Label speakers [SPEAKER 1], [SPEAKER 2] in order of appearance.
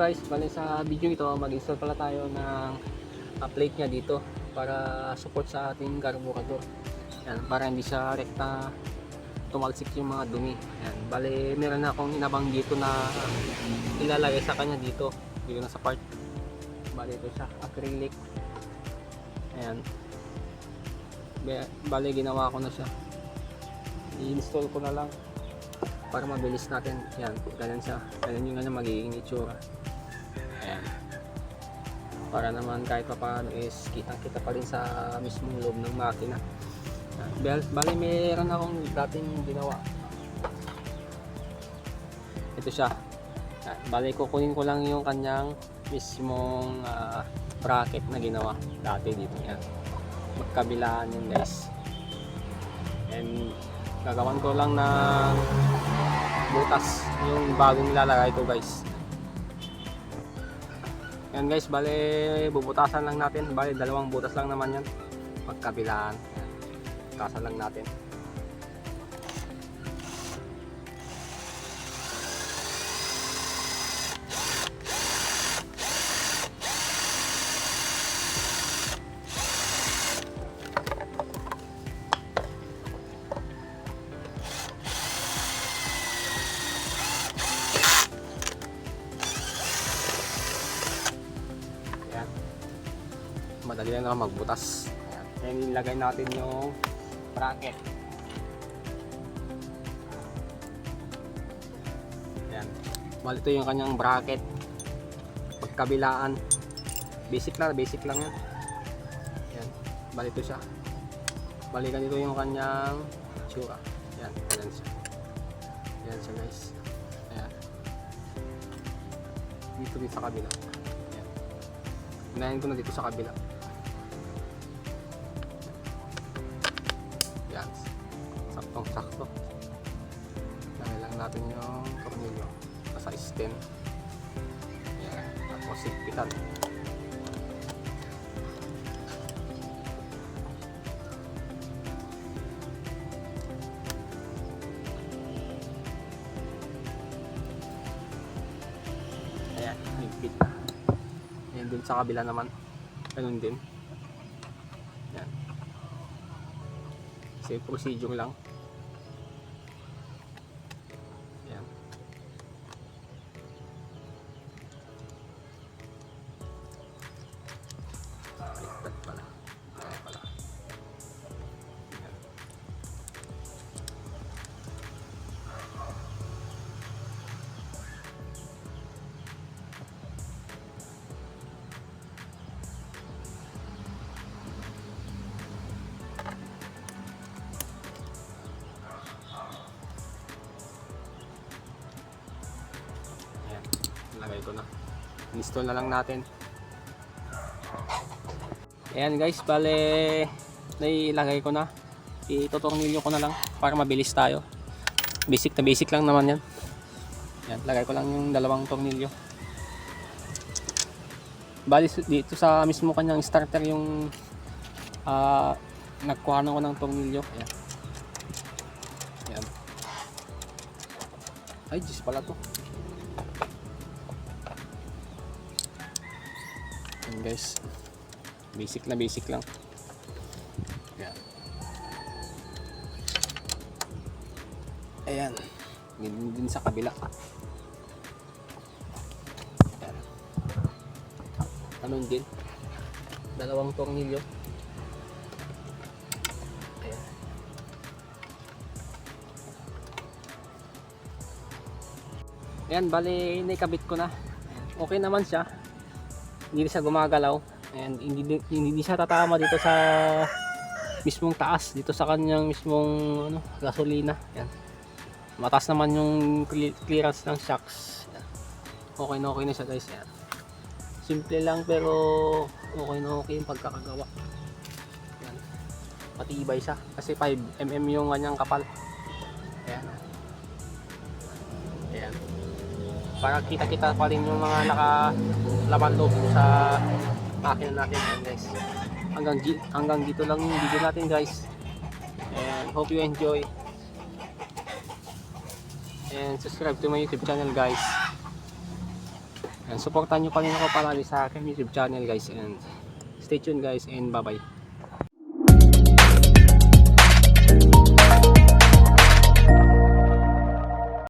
[SPEAKER 1] guys, bali sa video ito, mag-install pala tayo ng uh, plate niya dito para support sa ating carburetor. Yan, para hindi siya rekta tumalsik yung mga dumi. Yan, bali meron na akong inabang dito na ilalagay sa kanya dito, dito na sa part. Bali ito siya, acrylic. Ayan. Bali ginawa ko na siya. I-install ko na lang para mabilis natin. Yan, ganyan siya. Ganyan yung ganyan magiging itsura. Para naman kahit pa paano is kitang-kita pa rin sa mismong loob ng makina. Yan. Bal- Bali, meron akong dating ginawa. Ito siya. Yan. Bali, kukunin ko lang yung kanyang mismong ah, bracket na ginawa dati dito. Yan. Magkabilaan yun guys. And gagawan ko lang ng butas yung bagong nilalagay ko guys yan guys bale bubutasan lang natin. Bale dalawang butas lang naman yan. Magkabilaan butasan lang natin Madali naman magbutas. Ayan. Ayan, ilagay natin yung bracket. Ayan. Bali ito yung kanyang bracket. Pagkabilaan. Basic lang, basic lang yan. Ayan. Bali ito siya. Bali ganito yung kanyang tsura. Ayan, ganyan siya. Ayan siya guys. Ayan. Dito din sa kabila. Ayan. Unahin ko na dito sa kabila. Yan. Saktong sakto. Lagay lang natin yung tornilyo. Sa stem. Yan. Tapos higpitan. Ayan, higpit na. Ayan dun sa kabila naman. Ganun din. Yan. Same procedure lang. Lagay ko na. Install na lang natin. Ayan guys, bale nailagay ko na. Itotornilyo ko na lang para mabilis tayo. Basic na basic lang naman yan. Ayan, lagay ko lang yung dalawang tornilyo. Bali dito sa mismo kanyang starter yung ah nagkuha na ko ng tornilyo. Ayan. Ayan. Ay, Diyos pala to. Yan guys. Basic na basic lang. Ayan. Ayan. Ganun din sa kabila. Ayan. Ganun din. Dalawang tornilyo. Ayan, bali naikabit ko na. Okay naman siya. Hindi siya gumagalaw. And hindi, hindi siya tatama dito sa mismong taas. Dito sa kanyang mismong ano, gasolina. Ayan. Mataas naman yung cle- clearance ng shocks. Okay na okay na siya guys. Ayan. Simple lang pero okay na okay yung pagkakagawa. Ayan. Matibay siya. Kasi 5mm yung kanyang kapal. Para kita-kita pa rin yung mga nakalaman loob sa makina natin guys hanggang, hanggang dito lang yung video natin guys. And hope you enjoy. And subscribe to my youtube channel guys. And supportan nyo pa rin ako palagi sa aking YouTube channel guys. And stay tuned guys and bye bye.